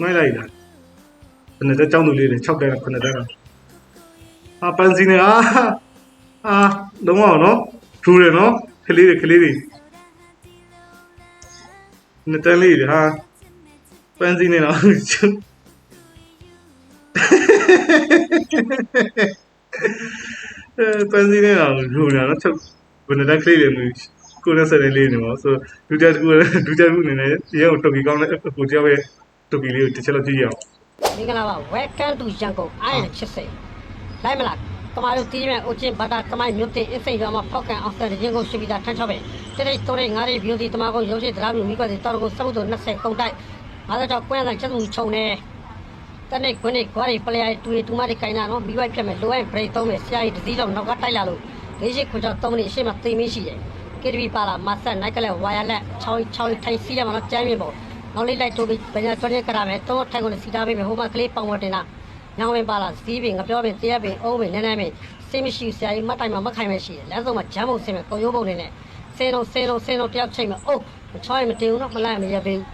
နှိုင်းလိုက်တာဘယ်နဲ့တက်ကြောင်းသူလေးတွေ6တက်9တက်တော့အာပန်းစီနေအာအာလုံးဝနော်ထူတယ်နော်ကလေးတွေကလေးတွေနှစ်တန်းလေးတွေဟာပန်းစီနေတော့အဲပန်းစီနေတော့ထူတယ်နော်ချက်ဘယ်နဲ့တက်ကလေးတွေမျိုးကိုယ်နဲ့ဆက်နေလေးနေပါဆိုဒုတိယတစ်ခုဒုတိယတစ်ခုအနေနဲ့ရေကိုတော်ကီကောင်းတဲ့ကိုတယောက်ရဲ့ တော်ကီလေးကိုတစ်ချက်လောက်ကြည့်ရအောင်မင်္ဂလာပါ welcome to Yangon I am ချစ်စိန်လိုက်မလားကမာတို့တီးမဲ့အိုချင်းဘာသာကမိုင်းမြို့တင်အစိမ့်ရွာမှာဖောက်ကန်အောင်တဲ့ရင်ကိုရှိပြီးသားထမ်းချောက်ပဲတိတိတိုးတဲ့ငါးရီဘီယိုတီတမကုန်းရုံးရှိတရားမျိုးမိကွက်စီတော်ကိုစမှုတို့20ကုန်တိုက်ငါတို့တော့ကွင်းဆိုင်ချက်မှုခြုံနေတနေ့ခွင်းနေခွားရီပလျာတူတူမတွေကင်နာနော်မိဝိုက်ဖြတ်မဲ့လိုအပ်ဘရိတ်သုံးမဲ့ဆရာကြီးတစည်းတော့နောက်ကတိုက်လာလို့လေးရှိခွန်ကြောင့်သုံးနေအရှိမသိမင်းရှိတယ်ကေတဗီပါလာမဆက်နိုင်ကလေးဝါယာလက်6 6ထိုင်စီးရမှာတော့ကျမ်းမြေပေါ့ နောက်လေးလိုက်တိုးပြီးပညာဆွဲရကြရမယ်တော့ထိုင်ကိုစီတာပေးမယ်ဟိုမှာကလေးပေါင်ဝတင်တာညောင်ဝင်ပါလားစီးပင်ငပြောပင်တရားပင်အုံးပင်နည်းနည်းပင်စိတ်မရှိဆရာကြီးမတ်တိုင်မှာမခိုင်မရှိတယ်လမ်းဆုံးမှာဂျမ်းမုံဆင်းမဲ့ကိုရိုးပုံနေနဲ့ဆင်းလုံးဆင်းလုံးဆင်းလုံးတယောက်ချိန်မှာအိုးမချောရင်မတင်ဘူးနော်မလိုက်မရပေးဘူး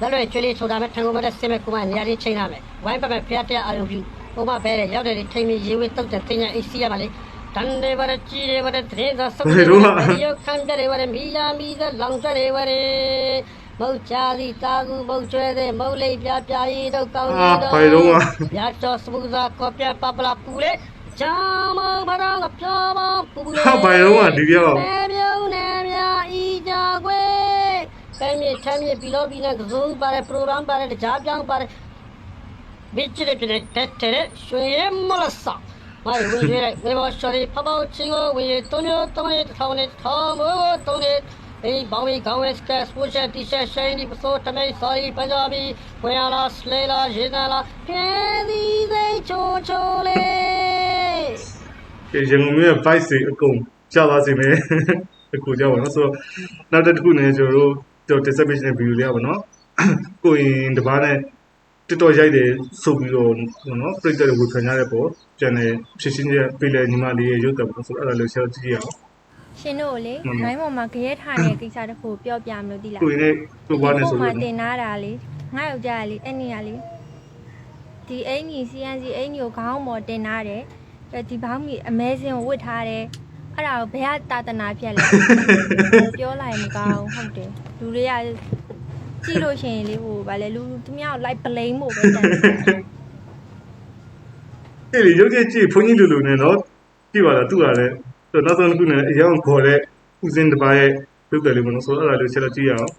လက်လွယ်ကျွေးလေးထိုးတာမဲ့ထန်ကုန်မတဲ့ဆင်းမဲ့ကိုမနေရာချင်းချိန်ရမယ်ဝိုင်းပပဖျားတရားအာရုံပြုဟိုမှာဘဲတဲ့ရောက်တဲ့ထိန်မီရေဝေးတုတ်တဲ့တင်ညာအိစီရပါလေတန်တယ်ပါတဲ့ကြီးတယ်ပါတဲ့တဲ့သာစုပ်တယ်ရုပ်ခံကြတယ်ပါတဲ့မီလာမီသာလောင်ကြတယ်ပါတဲ့ မုတ်ချာစီတာကူမုတ်ကျွဲတဲ့မုတ်လေးပြပြရီတော့ကောင်းအာကြီးတော့ဘယ်တော့မှရတော့စပူဇာကောပြပပလာပူလေဂျာမဘာရောကပြမပူလေဟာဘယ်တော့မှဒီပြောက်ပဲပြုံးနေမြဤကြခွေပဲမြေထမ်းမြေဘီလောဘီနဲ့ကစုံပါတဲ့ program ပါတဲ့ကြားပြောင်းပါတဲ့ဘစ်ချစ်တဲ့တက်တဲ့ရွှေရမလဆာမိုင်ဝင်ရဲဝေဘောရှရီဖပေါချင်းကိုဝေတုံးရတုံးရထောင်းနေထောင်းမို့တုံးနေ အေးဘောင်းဝေကောင်းဝဲစကတ်စပိုချက်တီရှပ်ရှိုင်းဒီပစိုးတမိတ်ဆော်ရီပန်ဂျာဘီဝေရလာစလေလာရေနာလာဖဲဒီစိတ်ချိုချိုလေးရန်ကုန်မြို့ရဲ့ vibe တွေအကုန်ကျသွားစေမယ်အခုကြောက်ပါနော်ဆိုတော့နောက်တစ်ခုနဲ့ကျွန်တော်တို့ dissertation video လေးပါနော်ကိုရင်တပားနဲ့တော်တော်ရိုက်တယ်ဆိုပြီးတော့နော်ပြိတ္တတွေကိုခံရတဲ့ပေါ့ကျန်တဲ့ဖြစ်ရှင်းချက်ပြလေညီမလေးရဲ့ရုပ်တယ်ပေါ့ဆိုတော့အဲ့ဒါလေးဆက်ကြည့်ရအောင် ရှင်တို့ကိုလေမှန်ပါနိုင်ပေါ်မှာကြရဲထားတဲ့ကိစ္စတစ်ခုပြောပြမလို့ဒီလားကိုရင်နဲ့ကိုပွားနဲ့ဆိုဒီမှာလို့တင်နာတာလေငါယောက်ျားကလေအဲ့နေရလေဒီအင်ကြီး CNC အင်ကြီးကိုခေါင်းပေါ်တင်နာတယ်အဲဒီဘောင်းကြီးအမဲစင်းကိုဝတ်ထားတယ်အဲ့ဒါကိုဘယ်ကတာတနာဖြတ်လဲပြောလိုက်မကောင်းဟုတ်တယ်လူတွေကကြည့်လို့ရှိရင်လေဟိုဗာလေလူသူများကိုလိုက်ပလိန်ဖို့ပဲတန်တယ်အဲ့လေရုပ်ချက်ကြည့်ဘုန်းကြီးလူလူနဲ့နော်ကြည့်ပါလားသူ့ကလည်း ဆိုတော့နောက်ဆုံးတစ်ခုနဲ့အရောင်ခေါ်တဲ့ဦးစင်းတပားရဲ့ရုပ်တယ်လေးပေါ့နော်ဆိုတော့အဲ့ဒါလေးဆက်လက်ကြည့်ရအောင်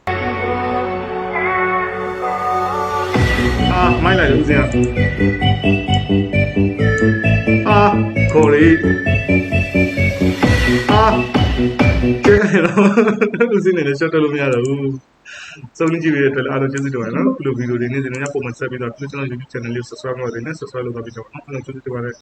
အာမိုင်းလိုက်လို့ဦးစင်းကအာခေါ်လေအာကဲတော့ဦးစင်းနဲ့လည်းရှော့တက်လို့မရတော့ဘူးစုံကြည့်ရတဲ့အတွက်အားလုံးကျေးဇူးတင်ပါတယ်နော်ဒီလိုဗီဒီယိုတွေနေ့စဉ်နဲ့ပုံမှန်ဆက်ပြီးတော့ကျွန်တော် YouTube channel လေး subscribe လုပ်နေတယ် subscribe လုပ်ပါပြီးတော့အားလုံးကျေးဇူးတင်ပါတယ်